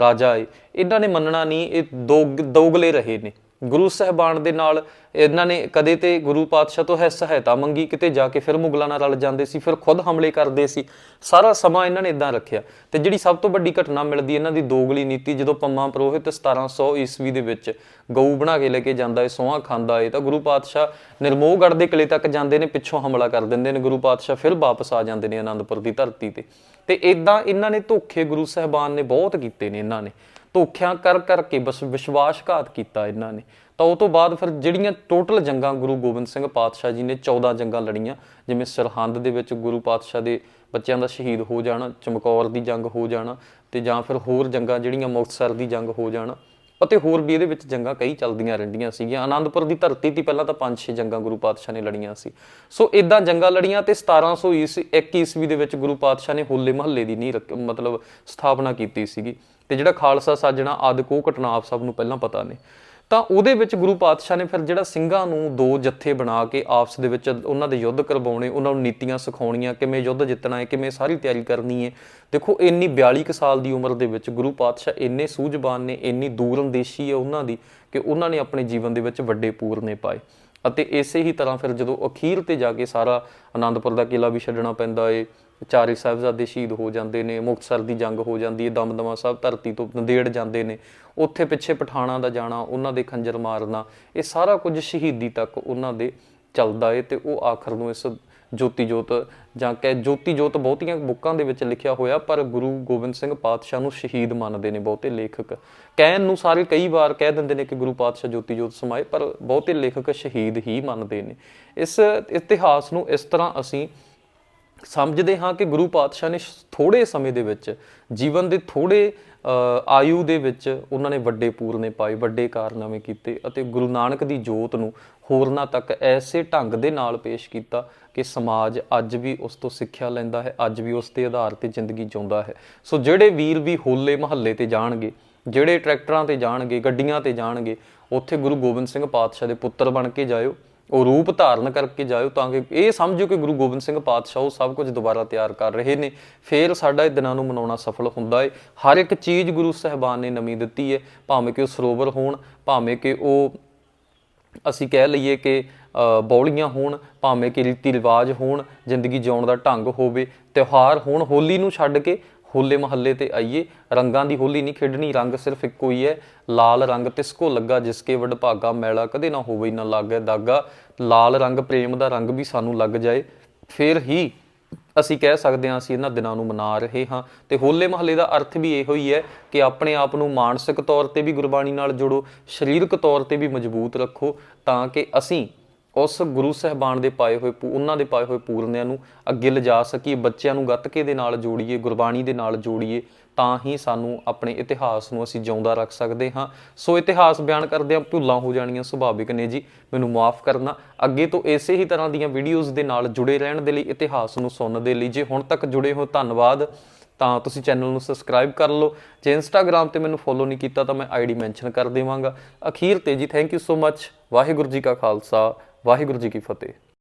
ਰਾਜਾ ਹੈ, ਇਹਨਾਂ ਨੇ ਮੰਨਣਾ ਨਹੀਂ, ਇਹ ਦੋ ਦੋਗਲੇ ਰਹੇ ਨੇ। ਗੁਰੂ ਸਾਹਿਬਾਨ ਦੇ ਨਾਲ ਇਹਨਾਂ ਨੇ ਕਦੇ ਤੇ ਗੁਰੂ ਪਾਤਸ਼ਾਹ ਤੋਂ ਹੈ ਸਹਾਇਤਾ ਮੰਗੀ, ਕਿਤੇ ਜਾ ਕੇ ਫਿਰ ਮੁਗਲਾਂ ਨਾਲ ਰਲ ਜਾਂਦੇ ਸੀ, ਫਿਰ ਖੁਦ ਹਮਲੇ ਕਰਦੇ ਸੀ। ਸਾਰਾ ਸਮਾਂ ਇਹਨਾਂ ਨੇ ਇਦਾਂ ਰੱਖਿਆ। ਤੇ ਜਿਹੜੀ ਸਭ ਤੋਂ ਵੱਡੀ ਘਟਨਾ ਮਿਲਦੀ ਇਹਨਾਂ ਦੀ ਦੋਗਲੀ ਨੀਤੀ, ਜਦੋਂ ਪੰਮਾ ਪ੍ਰੋਹਿਤ 1700 ਈਸਵੀ ਦੇ ਵਿੱਚ ਗਊ ਬਣਾ ਕੇ ਲੈ ਕੇ ਜਾਂਦਾ ਏ, ਸੋਹਾਂ ਖਾਂਦਾ ਏ, ਤਾਂ ਗੁਰੂ ਪਾਤਸ਼ਾਹ ਨਿਰਮੋਹਗੜ੍ਹ ਦੇ ਕਿਲੇ ਤੱਕ ਜਾਂਦੇ ਨੇ, ਪਿੱਛੋਂ ਹਮਲਾ ਕਰ ਦਿੰਦੇ ਨੇ, ਗੁਰੂ ਪਾਤਸ਼ਾਹ ਫਿਰ ਵਾਪਸ ਆ ਜਾਂਦੇ ਨੇ ਆਨੰਦਪੁਰ ਦੀ ਧਰਤੀ ਤੇ। ਤੇ ਇਦਾਂ ਇਹਨਾਂ ਨੇ ਧੋਖੇ ਗੁਰੂ ਸਾਹਿਬਾਨ ਨੇ ਬਹੁਤ ਕੀਤੇ ਨੇ ਇਹਨਾਂ ਨੇ। ਧੋਖਿਆਂ ਕਰ ਕਰਕੇ ਬਸ ਵਿਸ਼ਵਾਸਘਾਤ ਕੀਤਾ ਇਹਨਾਂ ਨੇ। ਤਾਂ ਉਹ ਤੋਂ ਬਾਅਦ ਫਿਰ ਜਿਹੜੀਆਂ ਟੋਟਲ ਜੰਗਾਂ ਗੁਰੂ ਗੋਬਿੰਦ ਸਿੰਘ ਪਾਤਸ਼ਾਹ ਜੀ ਨੇ 14 ਜੰਗਾਂ ਲੜੀਆਂ, ਜਿਵੇਂ ਸਰਹੰਦ ਦੇ ਵਿੱਚ ਗੁਰੂ ਪਾਤਸ਼ਾਹ ਦੇ ਬੱਚਿਆਂ ਦਾ ਸ਼ਹੀਦ ਹੋ ਜਾਣਾ, ਚਮਕੌਰ ਦੀ ਜੰਗ ਹੋ ਜਾਣਾ ਤੇ ਜਾਂ ਫਿਰ ਹੋਰ ਜੰਗਾਂ ਜਿਹੜੀਆਂ ਮੁਕਤਸਰ ਦੀ ਜੰਗ ਹੋ ਜਾਣਾ ਅਤੇ ਹੋਰ ਵੀ ਇਹਦੇ ਵਿੱਚ ਜੰਗਾਂ ਕਈ ਚੱਲਦੀਆਂ ਰਹਿੰਦੀਆਂ ਸੀਗੀਆਂ। ਆਨੰਦਪੁਰ ਦੀ ਧਰਤੀ ਤੇ ਪਹਿਲਾਂ ਤਾਂ 5-6 ਜੰਗਾਂ ਗੁਰੂ ਪਾਤਸ਼ਾਹ ਨੇ ਲੜੀਆਂ ਸੀ। ਸੋ ਇਦਾਂ ਜੰਗਾਂ ਲੜੀਆਂ ਤੇ 1700 ਈਸ 21 ਈਸਵੀ ਦੇ ਵਿੱਚ ਗੁਰੂ ਪਾਤਸ਼ਾਹ ਨੇ ਹੋਲੇ ਮਹੱਲੇ ਦੀ ਨਹੀਂ ਰੱਖ- ਮਤਲਬ ਸਥਾਪਨਾ ਕੀਤੀ ਸੀਗੀ। ਤੇ ਜਿਹੜਾ ਖਾਲਸਾ ਸਾਜਣਾ ਆਦਿਕ ਉਹ ਘਟਨਾ ਆਪ ਸਭ ਨੂੰ ਪਹਿਲਾਂ ਪਤਾ ਨੇ। ਤਾਂ ਉਹਦੇ ਵਿੱਚ ਗੁਰੂ ਪਾਤਸ਼ਾਹ ਨੇ ਫਿਰ ਜਿਹੜਾ ਸਿੰਘਾਂ ਨੂੰ ਦੋ ਜੱਥੇ ਬਣਾ ਕੇ ਆਪਸ ਦੇ ਵਿੱਚ ਉਹਨਾਂ ਦੇ ਯੁੱਧ ਕਰਵਾਉਣੇ, ਉਹਨਾਂ ਨੂੰ ਨੀਤੀਆਂ ਸਿਖਾਉਣੀਆਂ, ਕਿਵੇਂ ਯੁੱਧ ਜਿੱਤਣਾ ਹੈ, ਕਿਵੇਂ ਸਾਰੀ ਤਿਆਰੀ ਕਰਨੀ ਹੈ। ਦੇਖੋ, ਇੰਨੀ 42 ਕੁ ਸਾਲ ਦੀ ਉਮਰ ਦੇ ਵਿੱਚ ਗੁਰੂ ਪਾਤਸ਼ਾਹ ਇੰਨੇ ਸੂਝਵਾਨ ਨੇ, ਇੰਨੀ ਦੂਰਅੰਦੇਸ਼ੀ ਹੈ ਉਹਨਾਂ ਦੀ ਕਿ ਉਹਨਾਂ ਨੇ ਆਪਣੇ ਜੀਵਨ ਦੇ ਵਿੱਚ ਵੱਡੇ ਪੂਰਨੇ ਪਾਏ। ਅਤੇ ਇਸੇ ਹੀ ਤਰ੍ਹਾਂ ਫਿਰ ਜਦੋਂ ਅਖੀਰ ਤੇ ਜਾ ਕੇ ਸਾਰਾ ਆਨੰਦਪੁਰ ਦਾ ਕਿਲਾ ਵੀ ਛੱਡਣਾ ਪੈਂਦਾ ਏ ਚਾਰੇ ਸਾਹਿਬਜ਼ਾਦੇ ਸ਼ਹੀਦ ਹੋ ਜਾਂਦੇ ਨੇ, ਮੁਕਤਸਰ ਦੀ ਜੰਗ ਹੋ ਜਾਂਦੀ ਹੈ, ਦਮਦਮਾ ਸਾਹਿਬ ਧਰਤੀ ਤੋਂ ਨੰਦੇੜ ਜਾਂਦੇ ਨੇ, ਉੱਥੇ ਪਿੱਛੇ ਪਠਾਣਾ ਦਾ ਜਾਣਾ, ਉਹਨਾਂ ਦੇ ਖੰਜਰ ਮਾਰਨਾ, ਇਹ ਸਾਰਾ ਕੁਝ ਸ਼ਹੀਦੀ ਤੱਕ ਉਹਨਾਂ ਦੇ ਚੱਲਦਾ ਏ ਤੇ ਉਹ ਆਖਰ ਨੂੰ ਇਸ ਜੋਤੀ ਜੋਤ ਜਾਂ ਕਿ ਜੋਤੀ ਜੋਤ ਬਹੁਤੀਆਂ ਬੁੱਕਾਂ ਦੇ ਵਿੱਚ ਲਿਖਿਆ ਹੋਇਆ, ਪਰ ਗੁਰੂ ਗੋਬਿੰਦ ਸਿੰਘ ਪਾਤਸ਼ਾਹ ਨੂੰ ਸ਼ਹੀਦ ਮੰਨਦੇ ਨੇ ਬਹੁਤੇ ਲੇਖਕ। ਕਹਿਣ ਨੂੰ ਸਾਰੇ ਕਈ ਵਾਰ ਕਹਿ ਦਿੰਦੇ ਨੇ ਕਿ ਗੁਰੂ ਪਾਤਸ਼ਾਹ ਜੋਤੀ ਜੋਤ ਸਮਾਏ, ਪਰ ਬਹੁਤੇ ਲੇਖਕ ਸ਼ਹੀਦ ਹੀ ਮੰਨਦੇ ਨੇ। ਇਸ ਇਤਿਹਾਸ ਨੂੰ ਇਸ ਤਰ੍ਹਾਂ ਅਸੀਂ ਸਮਝਦੇ ਹਾਂ ਕਿ ਗੁਰੂ ਪਾਤਸ਼ਾਹ ਨੇ ਥੋੜੇ ਸਮੇਂ ਦੇ ਵਿੱਚ ਜੀਵਨ ਦੇ ਥੋੜੇ ਆਯੂ ਦੇ ਵਿੱਚ ਉਹਨਾਂ ਨੇ ਵੱਡੇ ਪੂਰਨੇ ਪਾਏ, ਵੱਡੇ ਕਾਰਨਾਮੇ ਕੀਤੇ ਅਤੇ ਗੁਰੂ ਨਾਨਕ ਦੀ ਜੋਤ ਨੂੰ ਹੋਰਨਾਂ ਤੱਕ ਐਸੇ ਢੰਗ ਦੇ ਨਾਲ ਪੇਸ਼ ਕੀਤਾ ਕਿ ਸਮਾਜ ਅੱਜ ਵੀ ਉਸ ਤੋਂ ਸਿੱਖਿਆ ਲੈਂਦਾ ਹੈ, ਅੱਜ ਵੀ ਉਸ ਦੇ ਆਧਾਰ ਤੇ ਜ਼ਿੰਦਗੀ ਜਿਉਂਦਾ ਹੈ। ਸੋ ਜਿਹੜੇ ਵੀਰ ਵੀ ਹੋਲੇ ਮਹੱਲੇ ਤੇ ਜਾਣਗੇ, ਜਿਹੜੇ ਟਰੈਕਟਰਾਂ ਤੇ ਜਾਣਗੇ, ਗੱਡੀਆਂ ਤੇ ਜਾਣਗੇ, ਉੱਥੇ ਗੁਰੂ ਗੋਬਿੰਦ ਸਿੰਘ ਪਾਤਸ਼ਾਹ ਦੇ ਪੁੱਤਰ ਬਣ ਕੇ ਜਾਇਓ। ਉਹ ਰੂਪ ਧਾਰਨ ਕਰਕੇ ਜਾਇਓ ਤਾਂ ਕਿ ਇਹ ਸਮਝੋ ਕਿ ਗੁਰੂ ਗੋਬਿੰਦ ਸਿੰਘ ਪਾਤਸ਼ਾਹ ਉਹ ਸਭ ਕੁਝ ਦੁਬਾਰਾ ਤਿਆਰ ਕਰ ਰਹੇ ਨੇ। ਫੇਰ ਸਾਡਾ ਇਹ ਦਿਨਾਂ ਨੂੰ ਮਨਾਉਣਾ ਸਫਲ ਹੁੰਦਾ ਹੈ ਹਰ ਇੱਕ ਚੀਜ਼ ਗੁਰੂ ਸਾਹਿਬਾਨ ਨੇ ਨਵੀਂ ਦਿੱਤੀ ਹੈ ਭਾਵੇਂ ਕਿ ਉਹ ਸਰੋਵਰ ਹੋਣ, ਭਾਵੇਂ ਕਿ ਉਹ ਅਸੀਂ ਕਹਿ ਲਈਏ ਕਿ ਬੌਲੀਆਂ ਹੋਣ, ਭਾਵੇਂ ਕਿ ਰੀਤੀ ਰਿਵਾਜ ਹੋਣ, ਜ਼ਿੰਦਗੀ ਜਿਉਣ ਦਾ ਢੰਗ ਹੋਵੇ, ਤਿਉਹਾਰ ਹੋਣ, ਹੋਲੀ ਨੂੰ ਛੱਡ ਕੇ ਹੋਲੇ ਮਹੱਲੇ ਤੇ ਆਈਏ। ਰੰਗਾਂ ਦੀ ਹੋਲੀ ਨਹੀਂ ਖੇਡਣੀ, ਰੰਗ ਸਿਰਫ ਇੱਕੋ ਹੀ ਹੈ। ਲਾਲ ਰੰਗ ਤਿਸਕੋ ਲੱਗਾ, ਜਿਸ ਕੇ ਵਡਭਾਗਾ ਮੈਲਾ ਕਦੇ ਨਾ ਹੋਵੇ, ਨਾ ਲੱਗੇ ਦਾਗਾ। ਲਾਲ ਰੰਗ ਪ੍ਰੇਮ ਦਾ ਰੰਗ ਵੀ ਸਾਨੂੰ ਲੱਗ ਜਾਏ। ਫਿਰ ਹੀ ਅਸੀਂ ਕਹਿ ਸਕਦੇ ਹਾਂ, ਅਸੀਂ ਇਹਨਾਂ ਦਿਨਾਂ ਨੂੰ ਮਨਾ ਰਹੇ ਹਾਂ। ਤੇ ਹੋਲੇ ਮਹੱਲੇ ਦਾ ਅਰਥ ਵੀ ਇਹੋ ਹੀ ਹੈ ਕਿ ਆਪਣੇ ਆਪ ਨੂੰ ਮਾਨਸਿਕ ਤੌਰ ਤੇ ਵੀ ਗੁਰਬਾਣੀ ਨਾਲ ਜੋੜੋ, ਸਰੀਰਕ ਤੌਰ ਤੇ ਵੀ ਮਜ਼ਬੂਤ ਰੱਖੋ, ਤਾਂ ਕਿ ਅਸੀਂ ਉਸ ਗੁਰੂ ਸਹਿਬਾਨ ਦੇ ਪਾਏ ਹੋਏ ਪੂ- ਉਹਨਾਂ ਦੇ ਪਾਏ ਹੋਏ ਪੂਰਨਿਆਂ ਨੂੰ ਅੱਗੇ ਲਿਜਾ ਸਕੀਏ, ਬੱਚਿਆਂ ਨੂੰ ਗੱਤਕੇ ਦੇ ਨਾਲ ਜੋੜੀਏ, ਗੁਰਬਾਣੀ ਦੇ ਨਾਲ ਜੋੜੀਏ, ਤਾਂ ਹੀ ਸਾਨੂੰ ਆਪਣੇ ਇਤਿਹਾਸ ਨੂੰ ਅਸੀਂ ਜਿਉਂਦਾ ਰੱਖ ਸਕਦੇ ਹਾਂ। ਸੋ ਇਤਿਹਾਸ ਬਿਆਨ ਕਰਦਿਆਂ ਭੁੱਲਾਂ ਹੋ ਜਾਣੀਆਂ ਸੁਭਾਵਿਕ ਨੇ ਜੀ। ਮੈਨੂੰ ਮਾਫ ਕਰਨਾ। ਅੱਗੇ ਤੋਂ ਇਸੇ ਹੀ ਤਰ੍ਹਾਂ ਦੀਆਂ ਵੀਡੀਓਜ਼ ਦੇ ਨਾਲ ਜੁੜੇ ਰਹਿਣ ਦੇ ਲਈ, ਇਤਿਹਾਸ ਨੂੰ ਸੁਣਨ ਦੇ ਲਈ ਜੇ ਹੁਣ ਤੱਕ ਜੁੜੇ ਹੋ, ਧੰਨਵਾਦ। ਤਾਂ ਤੁਸੀਂ ਚੈਨਲ ਨੂੰ ਸਬਸਕ੍ਰਾਈਬ ਕਰ ਲਓ। ਜੇ ਇੰਸਟਾਗ੍ਰam ਤੇ ਮੈਨੂੰ ਫੋਲੋ ਨਹੀਂ ਕੀਤਾ ਤਾਂ ਮੈਂ ਆਈਡੀ ਮੈਂਸ਼ਨ ਕਰ ਦੇਵਾਂਗਾ। ਅਖੀਰ ਤੇ ਜੀ thank you so much Waheguru ji ਕਾ ਖਾਲਸਾ। ਵਾਹਿਗੁਰੂ ਜੀ ਕੀ ਫਤਿਹ।